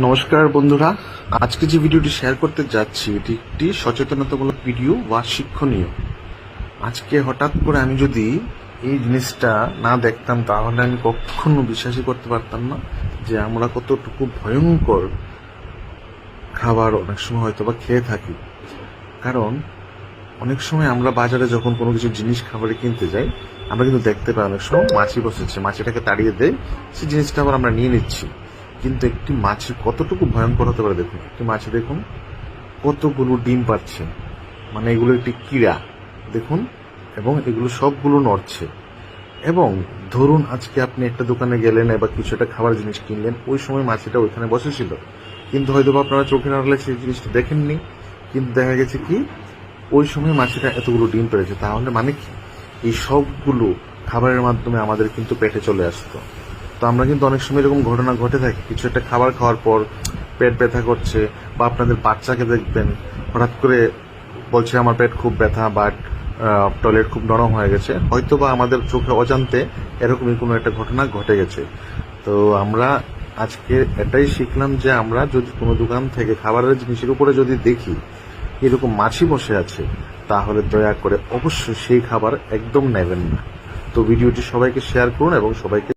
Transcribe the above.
নমস্কার বন্ধুরা। আজকে যে ভিডিওটি শেয়ার করতে যাচ্ছি, এটি একটি সচেতনতামূলক ভিডিও বা শিক্ষণীয়। আজকে হঠাৎ করে আমি যদি এই জিনিসটা না দেখতাম, তাহলে আমি কখনো বিশ্বাসই করতে পারতাম না যে আমরা কতটুকু ভয়ঙ্কর খাবার অনেক সময় হয়তো বা খেয়ে থাকি। কারণ, অনেক সময় আমরা বাজারে যখন কোনো কিছু জিনিস খাবারে কিনতে যাই, আমরা কিন্তু দেখতে পাই অনেক সময় মাছি বসেছে, মাছিটাকে তাড়িয়ে দেয় সেই জিনিসটা আবার আমরা নিয়ে নিচ্ছি। কিন্তু একটি মাছি কতটুকু ভয়ঙ্কর হতে পারে দেখুন, একটি মাছি দেখুন কতগুলো ডিম পাচ্ছে মানে এগুলো একটি কীড়া, দেখুন, এবং এগুলো সবগুলো নড়ছে। এবং ধরুন আজকে আপনি একটা দোকানে গেলেন বা কিছু একটা খাবার জিনিস কিনলেন, ওই সময় মাছিটা ওইখানে বসেছিল। কিন্তু হয়তো আপনারা চোখে নাড়লে সেই জিনিসটা দেখেননি। কিন্তু দেখা গেছে কি, ওই সময় মাছিটা এতগুলো ডিম পেড়েছে তাহলে মানে কি? এই সবগুলো খাবারের মাধ্যমে আমাদের কিন্তু পেটে চলে আসতো। তো আমরা কিন্তু অনেক সময় এরকম ঘটনা ঘটে থাকে। কিছু একটা খাবার খাওয়ার পর পেট ব্যথা করছে বা আপনাদের বাচ্চাকে দেখবেন, হঠাৎ করে বলছে, আমার পেট খুব ব্যথা বা টয়লেট খুব নরম হয়ে গেছে। হয়তো বা আমাদের চোখে অজান্তে এরকমই কোনো একটা ঘটনা ঘটে গেছে। তো আমরা আজকে এটাই শিখলাম যে আমরা যদি কোনো দোকান থেকে খাবারের জিনিসের উপরে যদি দেখি এরকম মাছি বসে আছে, তাহলে দয়া করে অবশ্যই সেই খাবার একদম নেবেন না। তো ভিডিওটি সবাইকে শেয়ার করুন এবং সবাইকে